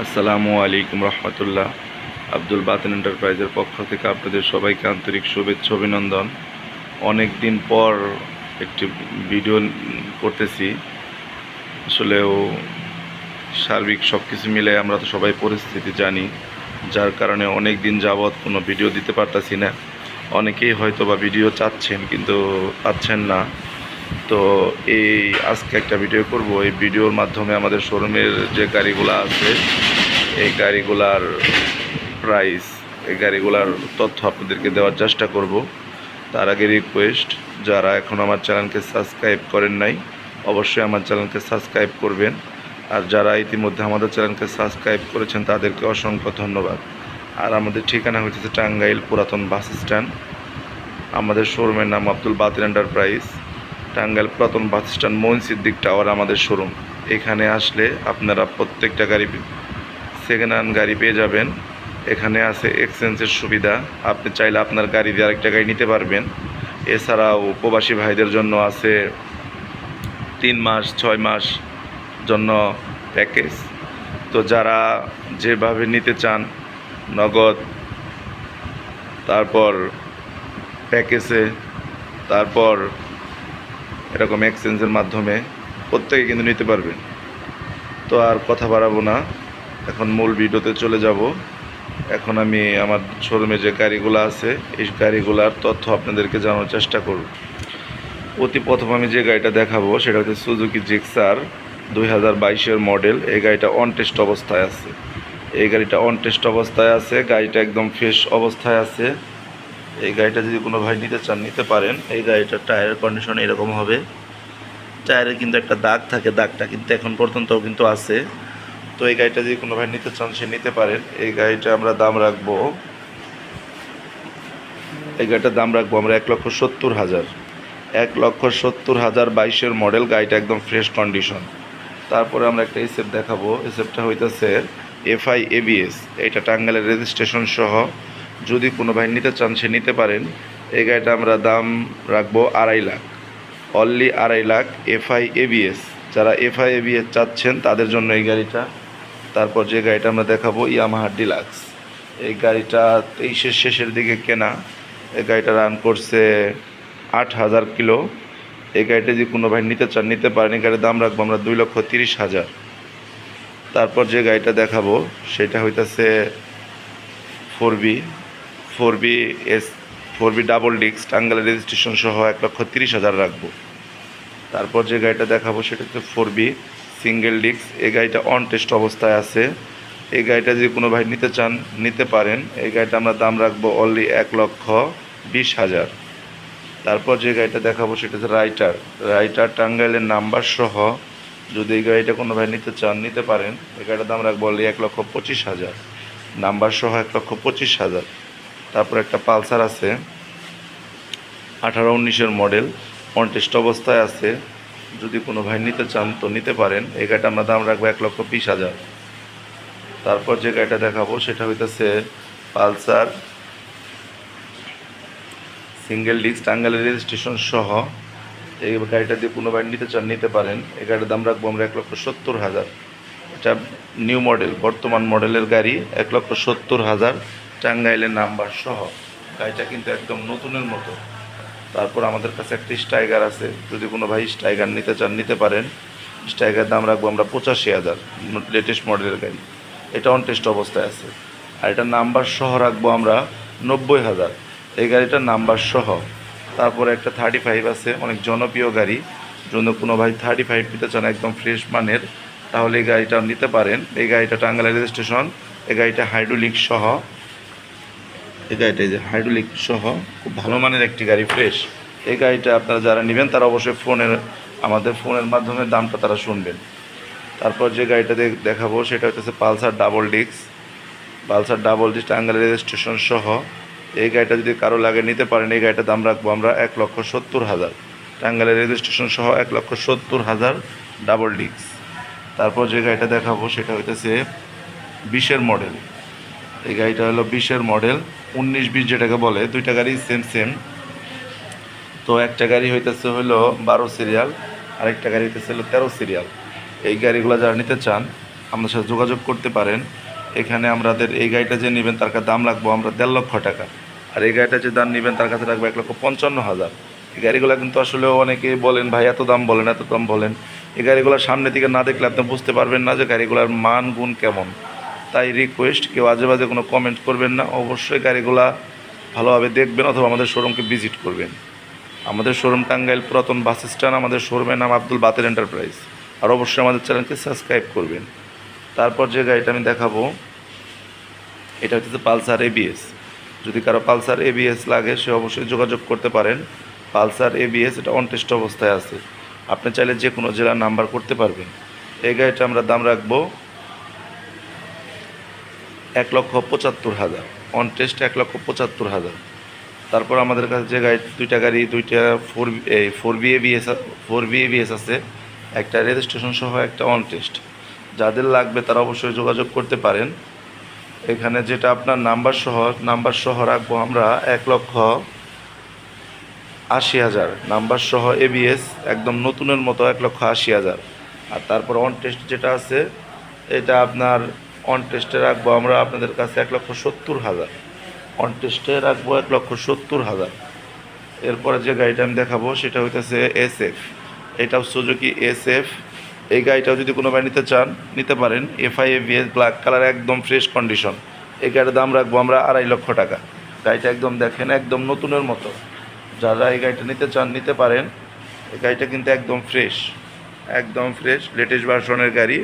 আসসালামু আলাইকুম রহমতুল্লাহ। আব্দুল বাতিন এন্টারপ্রাইজের পক্ষ থেকে আপনাদের সবাইকে আন্তরিক শুভেচ্ছা, অভিনন্দন। অনেক দিন পর একটি ভিডিও করতেছি। আসলেও সার্বিক সব কিছু মিলে আমরা তো সবাই পরিস্থিতি জানি, যার কারণে অনেক দিন যাবৎ কোনো ভিডিও দিতে পারতাছি না। অনেকেই হয়তো বা ভিডিও চাচ্ছেন, কিন্তু পাচ্ছেন না। তো এই আজকে একটা ভিডিও করব। এই ভিডিওর মাধ্যমে আমাদের শোরুমের যে গাড়িগুলো আছে, এই গাড়িগুলার প্রাইস এই গাড়িগুলার তথ্য আপনাদেরকে দেওয়ার চেষ্টা করব। তার আগে রিকোয়েস্ট যারা এখন আমার চ্যানেলকে সাবস্ক্রাইব করেন নাই, অবশ্যই আমার চ্যানেলকে সাবস্ক্রাইব করবেন। আর যারা ইতিমধ্যে আমাদের চ্যানেলকে সাবস্ক্রাইব করেছেন, তাদেরকে অসংখ্য ধন্যবাদ। আর আমাদের ঠিকানা হচ্ছে টাঙ্গাইল পুরাতন বাস স্ট্যান্ড। আমাদের শোরুমের নাম আব্দুল বাতিল এন্টারপ্রাইজ টাঙ্গাইল পুরাতন bus stand Moin Siddique tower আমাদের শোরুম। এখানে আসলে আপনারা প্রত্যেকটা গাড়ি সেকেন্ড হ্যান্ড গাড়ি পেয়ে যাবেন। এখানে আছে এক্সচেঞ্জের সুবিধা। আপনি চাইলে আপনার গাড়ি দিয়ে আরেকটা গাড়ি নিতে পারবেন। এছাড়াও প্রবাসী ভাইদের জন্য আছে তিন মাস, ছয় মাস জন্য প্যাকেজ তো যারা যেভাবে নিতে চান, নগদ, তারপর প্যাকেজে তারপর এরকম এক্সচেঞ্জের মাধ্যমে প্রত্যেকে কিন্তু নিতে পারবেন তো আর কথা বাড়াবো না। এখন মূল ভিডিওতে চলে যাব। এখন আমি আমার শোরুমে যে গাড়িগুলো আছে, এই গাড়িগুলার তথ্য আপনাদেরকে জানানোর চেষ্টা করব। অতি প্রথম আমি যে গাড়িটা দেখাবো, সেটা হচ্ছে সুজুকি জিক্সার দুই হাজার বাইশের মডেল এই গাড়িটা অন টেস্ট অবস্থায় আছে। এই গাড়িটা অন টেস্ট অবস্থায় আছে। গাড়িটা একদম ফ্রেশ অবস্থায় আছে। এই গাড়িটা যদি কোনো ভাই নিতে চান, নিতে পারেন। এই গাড়িটার টায়ারের কন্ডিশন এরকম হবে। টায়ারে কিন্তু একটা দাগ থাকে, দাগটা কিন্তু এখন পর্যন্তও কিন্তু আছে। তো এই গাড়িটা যদি কোনো ভাই নিতে চান, সে নিতে পারেন। এই গাড়িটা আমরা দাম রাখব, এই গাড়িটার দাম রাখব আমরা এক লক্ষ সত্তর হাজার। এক লক্ষ সত্তর হাজার বাইশের মডেল গাড়িটা একদম ফ্রেশ কন্ডিশন তারপরে আমরা একটা এসএফ দেখাবো। এসেপটা হইতেছে এফআই এবিএস এটা টাঙ্গাইলের রেজিস্ট্রেশন সহ যদি কোনো ভাই নিতে চান, সে নিতে পারেন। এই গাড়িটা আমরা দাম রাখব আড়াই লাখ। অনলি আড়াই লাখ এফআই এবিএস যারা এফআই এবিএস চাচ্ছেন, তাদের জন্য এই গাড়িটা। তারপর যে গাড়িটা আমরা দেখাবো ইয়ামাহা ডিলাক্স এই গাড়িটা তেইশের শেষের দিকে কেনা। এই গাড়িটা রান করছে আট হাজার কিলো। এই গাড়িটা যদি কোনো ভাই নিতে চান, নিতে পারেন। এই গাড়ির দাম রাখব আমরা দুই লক্ষ তিরিশ হাজার। তারপর যে গাড়িটা দেখাবো, সেটা হইতাছে four B four B S four B double disc টাঙ্গালের registration সহ এক লক্ষ তিরিশ হাজার রাখব। তারপর যে গাড়িটা দেখাবো সেটা হচ্ছে ফোর বি সিঙ্গেল ডিস্ক। এই গাড়িটা অন টেস্ট অবস্থায় আছে। এই গাড়িটা যদি কোনো ভাই নিতে চান, নিতে পারেন। এই গাড়িটা আমরা দাম রাখব অনলি এক লক্ষ বিশ হাজার। তারপর যে গাড়িটা দেখাবো সেটা হচ্ছে রাইটার রাইটার টাঙ্গাইলের নাম্বার সহ যদি এই গাড়িটা কোনো ভাই নিতে চান, নিতে পারেন, এই গাড়িটার দাম রাখব অনলি এক লক্ষ পঁচিশ হাজার। নাম্বার সহ এক লক্ষ পঁচিশ হাজার। তারপর একটা পালসার আছে। আঠারো উনিশের মডেল কন্টেস্ট অবস্থায় আছে। যদি কোনো ভাই নিতে চান তো নিতে পারেন। এই গাড়িটা আমরা দাম রাখব এক লক্ষ বিশ হাজার। তারপর যে গাড়িটা দেখাবো সেটা হইতেছে পালসার, সিঙ্গেল ডিস্ক টাঙ্গালের রেজিস্ট্রেশন সহ। এই গাড়িটা দিয়ে কোনো ভাই নিতে চান, নিতে পারেন। এই গাড়ির দাম রাখব আমরা এক লক্ষ সত্তর হাজার। এটা নিউ মডেল, বর্তমান মডেলের গাড়ি এক লক্ষ সত্তর হাজার। টাঙ্গাইলের নাম্বার সহ গাড়িটা কিন্তু একদম নতুনের মতো। তারপর আমাদের কাছে একটি স্টাইগার আছে। যদি কোনো ভাই স্টাইগার নিতে চান, নিতে পারেন। স্টাইগার দাম রাখব আমরা পঁচাশি হাজার লেটেস্ট মডেলের গাড়ি। এটা অন টেস্ট অবস্থায় আছে। আর এটা নাম্বার সহ রাখব আমরা নব্বই হাজার। এই গাড়িটার নাম্বার সহ। তারপরে একটা থার্টি ফাইভ আছে, অনেক জনপ্রিয় গাড়ি। জন্য কোনো ভাই থার্টি ফাইভ নিতে চান, একদম ফ্রেশ মানের, তাহলে এই গাড়িটা নিতে পারেন। এই গাড়িটা টাঙ্গাইল রেজিস্ট্রেশন, এই গাড়িটা হাইড্রোলিক সহ। এই গাড়িটা এই যে হাইড্রোলিক সহ খুব ভালো মানের একটি গাড়ি ফ্রেশ এই গাড়িটা আপনারা যারা নেবেন, তারা অবশ্যই ফোনের, আমাদের ফোনের মাধ্যমে দামটা তারা শুনবেন। তারপর যে গাড়িটা দেখাবো, সেটা হচ্ছে Pulsar double disc. Pulsar double disc Tangail registration সহ। এই গাড়িটা যদি কারও লাগে নিতে পারেন, এই গাড়িটার দাম রাখব আমরা এক লক্ষ সত্তর হাজার। টাঙ্গাইলের রেজিস্ট্রেশন সহ এক লক্ষ সত্তর হাজার ডাবল ডিস্ক। তারপর যে গাড়িটা দেখাবো, সেটা হইতেছে বিশের মডেল। এই গাড়িটা হলো বিশের মডেল, উনিশ বিশ যেটাকে বলে, দুইটা গাড়ি সেম সেম তো একটা গাড়ি হইতেছে হলো বারো সিরিয়াল আরেকটা গাড়ি হইতেছে হলো তেরো সিরিয়াল এই গাড়িগুলো যারা নিতে চান, আমাদের সাথে যোগাযোগ করতে পারেন। এখানে আমাদের এই গাড়িটা যে নেবেন, তার কাছে দাম রাখব আমরা দেড় লক্ষ টাকা। আর এই গাড়িটা যে দাম নেবেন, তার কাছে রাখব এক লক্ষ পঞ্চান্ন হাজার। এই গাড়িগুলো কিন্তু আসলে অনেকে বলেন, ভাই, এত দাম বলেন, এত দাম বলেন। এই গাড়িগুলো সামনে থেকে না দেখলে আপনি বুঝতে পারবেন না যে গাড়িগুলোর মান, গুণ কেমন। তাই রিকোয়েস্ট কেউ আজে বাজে কোনো কমেন্ট করবেন না। অবশ্যই গাড়িগুলা ভালোভাবে দেখবেন অথবা আমাদের শোরুমকে ভিজিট করবেন। আমাদের শোরুম টাঙ্গাইল পুরাতন বাস স্ট্যান্ড, আমাদের শোরুমের নাম আব্দুল বাতের এন্টারপ্রাইজ আর অবশ্যই আমাদের চ্যানেলকে সাবস্ক্রাইব করবেন। তারপর যে গাড়িটা আমি দেখাবো, এটা হচ্ছে পালসার এবিএস যদি কারও পালসার এবিএস লাগে, সে অবশ্যই যোগাযোগ করতে পারেন। পালসার এবিএস এটা অনটেস্ট অবস্থায় আছে। আপনি চাইলে যে কোনো জেলার নাম্বার করতে পারবেন। এই গাড়িটা আমরা দাম রাখব এক লক্ষ পঁচাত্তর হাজার। অন টেস্ট এক লক্ষ পঁচাত্তর হাজার। তারপর আমাদের কাছে যে গাড়ি, দুইটা গাড়ি, দুইটা ফোর এই four B ABS four B ABS আছে, একটা রেজিস্ট্রেশন সহ একটা অন টেস্ট যাদের লাগবে তারা অবশ্যই যোগাযোগ করতে পারেন। এখানে যেটা আপনার নাম্বার সহ নাম্বার সহ রাখব আমরা এক লক্ষ আশি হাজার। নাম্বার সহ এবিএস একদম নতুনের মতো এক লক্ষ আশি হাজার। আর তারপর অন টেস্ট যেটা আছে, এটা আপনার অন টেস্টে রাখব আমরা আপনাদের কাছে এক লক্ষ সত্তর হাজার। অন টেস্টে রাখব এক লক্ষ সত্তর হাজার। এরপরে যে গাড়িটা আমি দেখাবো, সেটা হইতেছে এস এফ এটাও সুজুকি এস এফ এই গাড়িটাও যদি কোনো ভাই নিতে চান, নিতে পারেন। এফআই এভিএস ব্ল্যাক কালার একদম ফ্রেশ কন্ডিশন এই গাড়ির দাম রাখব আমরা আড়াই লক্ষ টাকা। গাড়িটা একদম দেখেন, একদম নতুনের মতো। যারা এই গাড়িটা নিতে চান, নিতে পারেন। এই গাড়িটা কিন্তু একদম ফ্রেশ একদম ফ্রেশ লেটেস্ট ভার্সনের গাড়ি।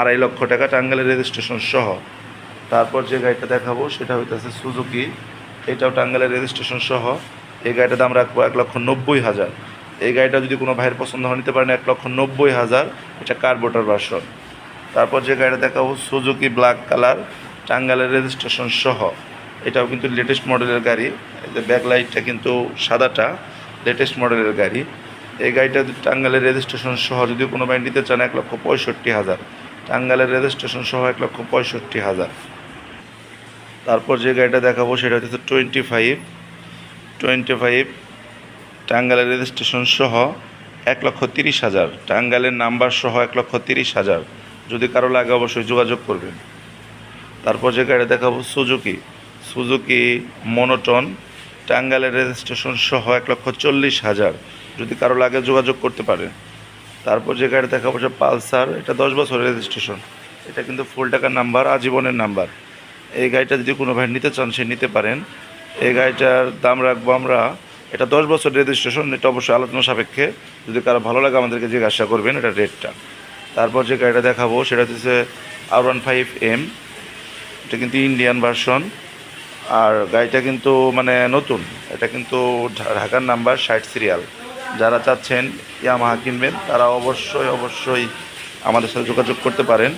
আড়াই লক্ষ টাকা টাঙ্গালের রেজিস্ট্রেশন সহ। তারপর যে গাড়িটা দেখাবো, সেটা হইতেছে সুজুকি এটাও টাঙ্গালের রেজিস্ট্রেশন সহ। এই গাড়িটার দাম রাখব এক লক্ষ নব্বই হাজার। এই গাড়িটা যদি কোনো ভাইয়ের পছন্দ হয়, নিতে পারেন এক লক্ষ নব্বই হাজার। এটা কার্বোটার ভার্সন তারপর যে গাড়িটা দেখাবো সুজুকি ব্ল্যাক কালার টাঙ্গালের রেজিস্ট্রেশন সহ। এটাও কিন্তু লেটেস্ট মডেলের গাড়ি। এই যে ব্যাক লাইটটা কিন্তু সাদাটা লেটেস্ট মডেলের গাড়ি। এই গাড়িটা টাঙ্গালের রেজিস্ট্রেশন সহ যদি কোনো ভাই নিতে চান, এক লক্ষ পঁয়ষট্টি হাজার। টাঙ্গালের রেজিস্ট্রেশন সহ এক লক্ষ পঁয়ষট্টি হাজার। তারপর যে গাড়িটা দেখাবো সেটা হচ্ছে টোয়েন্টি ফাইভ। টোয়েন্টি ফাইভ টাঙ্গালের রেজিস্ট্রেশন সহ এক লক্ষ তিরিশ হাজার। টাঙ্গালের নাম্বার সহ এক লক্ষ তিরিশ হাজার। যদি কারও লাগে অবশ্যই যোগাযোগ করবেন। তারপর যে গাড়ি দেখাবো সুজুকি। সুজুকি মনোটন টাঙ্গালের রেজিস্ট্রেশন সহ এক লক্ষ চল্লিশ হাজার। যদি কারও লাগে যোগাযোগ করতে পারেন। তারপর যে গাড়ি দেখাবো যে পালসার, এটা দশ বছরের রেজিস্ট্রেশন এটা কিন্তু ফুল টাকার নাম্বার আজীবনের নাম্বার এই গাড়িটা যদি কোনো ভাই নিতে চান, সে নিতে পারেন। এই গাড়িটার দাম রাখব আমরা, এটা দশ বছর রেজিস্ট্রেশন এটা অবশ্যই আলোচনা সাপেক্ষে। যদি কারও ভালো লাগে, আমাদেরকে জিজ্ঞাসা করবেন এটা রেটটা তারপর যে গাড়িটা দেখাবো, সেটা হচ্ছে আর ওয়ান ফাইভ এম এটা কিন্তু ইন্ডিয়ান ভার্সন আর গাড়িটা কিন্তু মানে নতুন। এটা কিন্তু ঢাকার নাম্বার ষাট সিরিয়াল যারা চাচ্ছেন ইয়ামাহা কিনবেন, তারা অবশ্যই অবশ্যই আমাদের সাথে যোগাযোগ করতে পারেন।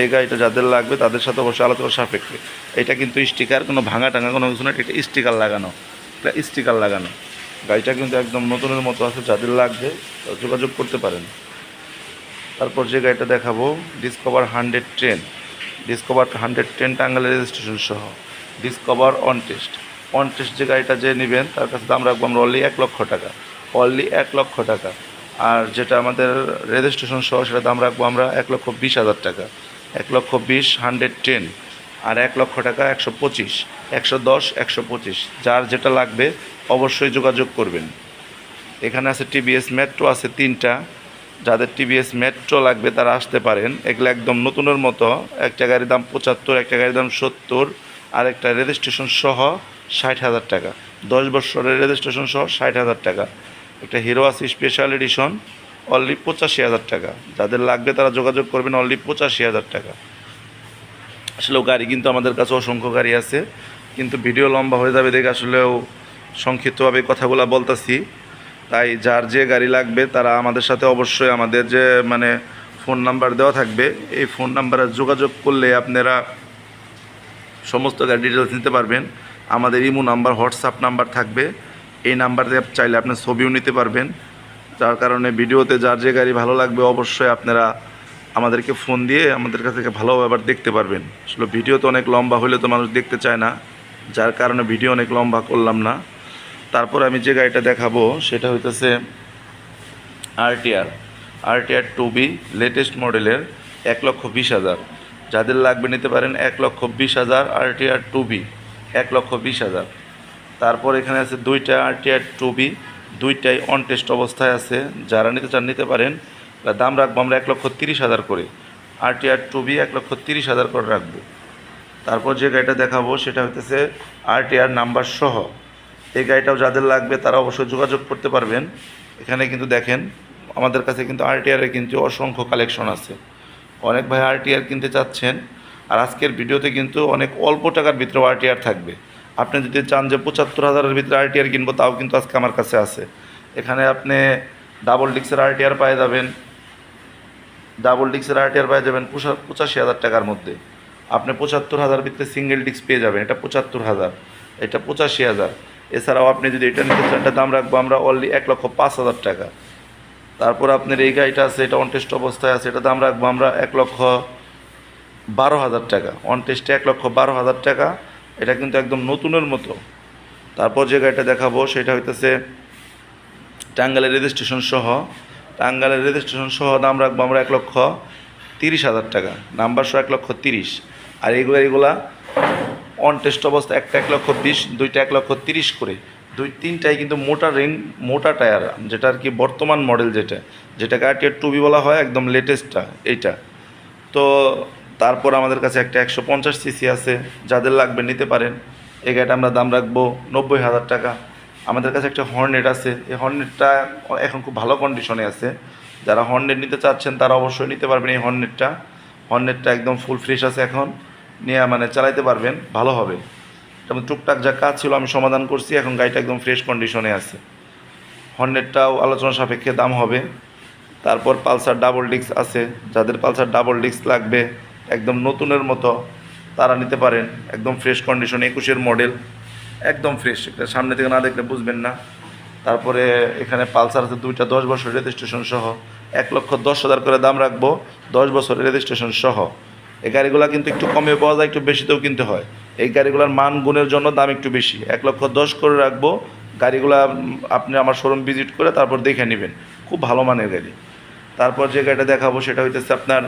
এই গাড়িটা যাদের লাগবে, তাদের সাথে অবশ্যই আলোচনা সাপেক্ষে। এটা কিন্তু স্টিকার, কোনো ভাঙা টাঙা, কোনো কিছু না, এটা স্টিকার লাগানো। এটা স্টিকার লাগানো। গাড়িটা কিন্তু একদম নতুনের মতো আছে, যাদের লাগবে যোগাযোগ করতে পারেন। তারপর যে গাড়িটা দেখাবো Discover hundred train Discover hundred train টাঙ্গালের registration সহ। Discover on test on test যে গাড়িটা যে নেবেন, তার কাছে দাম রাখব আমরা অনলি এক লক্ষ টাকা। অনলি এক লক্ষ টাকা। আর যেটা আমাদের রেজিস্ট্রেশন সহ সেটা দাম রাখব আমরা এক লক্ষ বিশ হাজার টাকা। এক লক্ষ বিশ হান্ড্রেড টেন আর এক লক্ষ টাকা একশো পঁচিশ, একশো দশ, একশো পঁচিশ। যার যেটা লাগবে অবশ্যই যোগাযোগ করবেন। এখানে আছে টিভিএস মেট্রো আছে তিনটা। যাদের টিভিএস মেট্রো লাগবে তারা আসতে পারেন। এগুলো একদম নতুনের মতো। একটা গাড়ির দাম পঁচাত্তর, একটা গাড়ির দাম সত্তর আর একটা রেজিস্ট্রেশন সহ ষাট হাজার টাকা। দশ বছরের রেজিস্ট্রেশন সহ ষাট হাজার টাকা। একটা হিরো আছে স্পেশাল এডিশন অনলি পঁচাশি হাজার টাকা। যাদের লাগবে তারা যোগাযোগ করবেন অনলি পঁচাশি হাজার টাকা। আসলেও গাড়ি কিন্তু আমাদের কাছে অসংখ্য গাড়ি আছে, কিন্তু ভিডিও লম্বা হয়ে যাবে দেখে আসলেও সংক্ষিপ্তভাবে কথাগুলো বলতেছি। তাই যার যে গাড়ি লাগবে, তারা আমাদের সাথে অবশ্যই আমাদের যে মানে ফোন নাম্বার দেওয়া থাকবে, এই ফোন নাম্বারে যোগাযোগ করলে আপনারা সমস্ত গাড়ি ডিটেলস নিতে পারবেন। আমাদের ইমো নাম্বার হোয়াটসঅ্যাপ নাম্বার থাকবে। এই নাম্বার চাইলে আপনি ছবিও নিতে পারবেন। যার কারণে ভিডিওতে যার যে গাড়ি ভালো লাগবে অবশ্যই আপনারা আমাদেরকে ফোন দিয়ে আমাদের কাছ থেকে ভালোভাবে আবার দেখতে পারবেন। আসলে ভিডিও তো অনেক লম্বা হলে তো মানুষ দেখতে চায় না। যার কারণে ভিডিও অনেক লম্বা করলাম না। তারপর আমি যে গাড়িটা দেখাবো সেটা হইতেছে RTR RTR two B latest মডেলের এক লক্ষ বিশ হাজার। যাদের লাগবে নিতে পারেন এক লক্ষ বিশ হাজার আরটিআর টু বি এক লক্ষ বিশ হাজার। তারপর এখানে আছে দুইটা আরটিআর টু বি দুইটাই অন টেস্ট অবস্থায় আছে। যারা নিতে চান নিতে পারেন। দাম রাখব আমরা এক লক্ষ তিরিশ হাজার করে। আরটিআর টু বি এক লক্ষ তিরিশ হাজার করে রাখব। তারপর যে গাড়িটা দেখাবো সেটা হইতেছে আরটিআর নাম্বার সহ। এই গাড়িটাও যাদের লাগবে তারা অবশ্যই যোগাযোগ করতে পারবেন। এখানে কিন্তু দেখেন, আমাদের কাছে কিন্তু আরটিআরের কিন্তু অসংখ্য কালেকশন আছে। অনেক ভাই আরটিআর কিনতে চাচ্ছেন। আর আজকের ভিডিওতে কিন্তু অনেক অল্প টাকার ভিতরে আরটিআর থাকবে। আপনি যদি চান যে পঁচাত্তর হাজারের ভিতরে আরটিআর কিনবো, তাও কিন্তু আজকে আমার কাছে আছে। এখানে আপনি ডাবল ডিক্সের আরটিআর পাই যাবেন। ডাবল ডিক্সের আরটিআর পাই যাবেন পঁচাশি হাজার টাকার মধ্যে। আপনি পঁচাত্তর হাজার ভিতরে সিঙ্গেল ডিক্স পেয়ে যাবেন, এটা পঁচাত্তর হাজার, এটা পঁচাশি হাজার। এছাড়াও আপনি যদি এটা নিতে চান দাম রাখব আমরা অনলি এক লক্ষ পাঁচ হাজার টাকা। তারপর আপনার এই গাড়িটা আছে, এটা অনটেস্ট অবস্থায় আছে, এটা দাম রাখব আমরা এক লক্ষ বারো হাজার টাকা। অনটেস্টে এক লক্ষ বারো হাজার টাকা। এটা কিন্তু একদম নতুনের মতো। তারপর যে গাড়িটা দেখাবো, সেটা হইতেছে টাঙ্গালের রেজিস্ট্রেশন সহ। টাঙ্গালের রেজিস্ট্রেশন সহ দাম রাখব আমরা এক লক্ষ তিরিশ হাজার টাকা। নাম্বার সহ এক লক্ষ তিরিশ। আর এইগুলো, এইগুলা অন টেস্ট অবস্থা একটা এক লক্ষ বিশ, দুইটা এক লক্ষ তিরিশ করে। দুই, তিনটাই কিন্তু মোটা রিং, মোটা টায়ার, যেটা আর কি বর্তমান মডেল যেটা। যেটাকে আর টুবি বলা হয়, একদম লেটেস্টটা এইটা। তো তারপর আমাদের কাছে একটা একশো পঞ্চাশ সিসি আছে, যাদের লাগবে নিতে পারেন। এই গাড়িটা আমরা দাম রাখব নব্বই হাজার টাকা। আমাদের কাছে একটা হর্নেট আছে, এই হর্নেটটা এখন খুব ভালো কন্ডিশনে আছে। যারা হর্নেট নিতে চাচ্ছেন, তারা অবশ্যই নিতে পারবেন এই হর্নেটটা। হর্নেটটা একদম ফুল ফ্রেশ আছে এখন, নিয়ে মানে চালাইতে পারবেন, ভালো হবে। যেমন টুকটাক যা কাজ ছিল আমি সমাধান করছি, এখন গাড়িটা একদম ফ্রেশ কন্ডিশনে আছে। হর্নেটটাও আলোচনা সাপেক্ষে দাম হবে। তারপর পালসার ডাবল ডিস্ক আছে, যাদের পালসার ডাবল ডিস্ক লাগবে একদম নতুনের মতো তারা নিতে পারেন। একদম ফ্রেশ কন্ডিশন একুশের মডেল একদম ফ্রেশ এটা সামনে থেকে না দেখলে বুঝবেন না। তারপরে এখানে পালসার আছে দুইটা, দশ বছর রেজিস্ট্রেশন সহ। এক লক্ষ দশ হাজার করে দাম রাখব, দশ বছরের রেজিস্ট্রেশন সহ। এই গাড়িগুলো কিন্তু একটু কমে পাওয়া যায়, একটু বেশিতেও কিনতে হয়। এই গাড়িগুলোর মান গুণের জন্য দাম একটু বেশি। এক লক্ষ দশ করে রাখব, গাড়িগুলো আপনি আমার শোরুম ভিজিট করে তারপর দেখে নেবেন। খুব ভালো মানের গাড়ি। তারপর যে গাড়িটা দেখাবো সেটা হইতেছে আপনার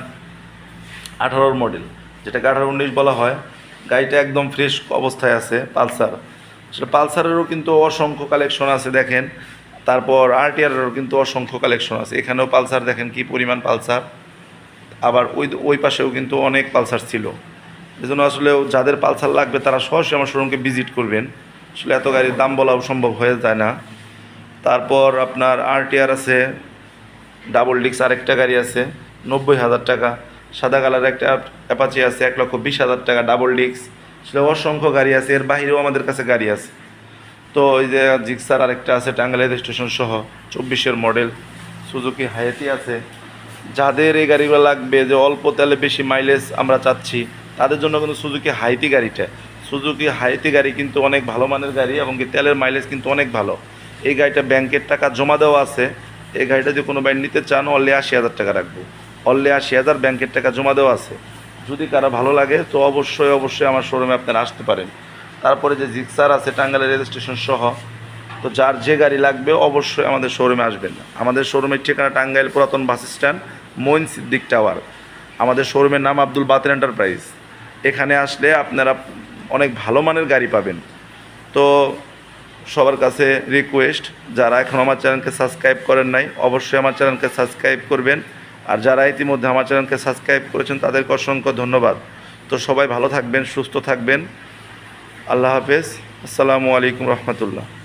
আঠারোর মডেল যেটাকে আঠারো উনিশ বলা হয়। গাড়িটা একদম ফ্রেশ অবস্থায় আছে, পালসার। সেটা পালসারেরও কিন্তু অসংখ্য কালেকশন আছে, দেখেন। তারপর আরটিআরেরও কিন্তু অসংখ্য কালেকশন আছে। এখানেও পালসার, দেখেন কি পরিমাণ পালসার। আবার ওই ওই পাশেও কিন্তু অনেক পালসার ছিল। এই জন্য আসলে যাদের পালসার লাগবে, তারা সরাসরি আমার শোরুমকে ভিজিট করবেন। আসলে এত গাড়ির দাম বলাও সম্ভব হয়ে যায় না। তারপর আপনার আরটিআর আছে ডাবল ডিক্স আরেকটা গাড়ি আছে, নব্বই হাজার টাকা। সাদা কালার একটা অ্যাপাচি আছে, এক লক্ষ বিশ হাজার টাকা ডাবল ডিক্স আসলে অসংখ্য গাড়ি আছে, এর বাইরেও আমাদের কাছে গাড়ি আছে। তো ওই যে জিক্সার আরেকটা আছে টাঙ্গাইল স্টেশন সহ, চব্বিশের মডেল সুজুকি হায়াতি আছে। যাদের এই গাড়িগুলো লাগবে যে অল্প তেলে বেশি মাইলেজ আমরা চাচ্ছি, তাদের জন্য কিন্তু সুজুকি হাইতি গাড়িটা। সুজুকি হাইতি গাড়ি কিন্তু অনেক ভালো মানের গাড়ি এবং কি তেলের মাইলেজ কিন্তু অনেক ভালো। এই গাড়িটা ব্যাংকের টাকা জমা দেওয়া আছে। এই গাড়িটা যদি কোনো বাইক নিতে চান অনলি আশি হাজার টাকা রাখব। অনলি আশি হাজার ব্যাংকের টাকা জমা দেওয়া আছে। যদি কারও ভালো লাগে, তো অবশ্যই অবশ্যই আমার শোরুমে আপনারা আসতে পারেন। তারপরে যে জিক্সার আছে, টাঙ্গাইলের রেজিস্ট্রেশন সহ, তো যার যে গাড়ি লাগবে, অবশ্যই আমাদের শোরুমে আসবেন। আমাদের শোরুমের ঠিকানা টাঙ্গাইল পুরাতন bus stand, Moin Siddique tower. আমাদের শোরুমের নাম আব্দুল বাতের এন্টারপ্রাইজ এখানে আসলে আপনারা অনেক ভালো মানের গাড়ি পাবেন। তো সবার কাছে রিকোয়েস্ট যারা এখন আমার চ্যানেলকে সাবস্ক্রাইব করেন নাই, অবশ্যই আমার চ্যানেলকে সাবস্ক্রাইব করবেন। আর যারা ইতিমধ্যে আমার চ্যানেলকে সাবস্ক্রাইব করেছেন, তাদেরকে অসংখ্য ধন্যবাদ। তো সবাই ভালো থাকবেন, সুস্থ থাকবেন। আল্লাহ হাফেজ। আসসালামু আলাইকুম রহমতুল্লাহ।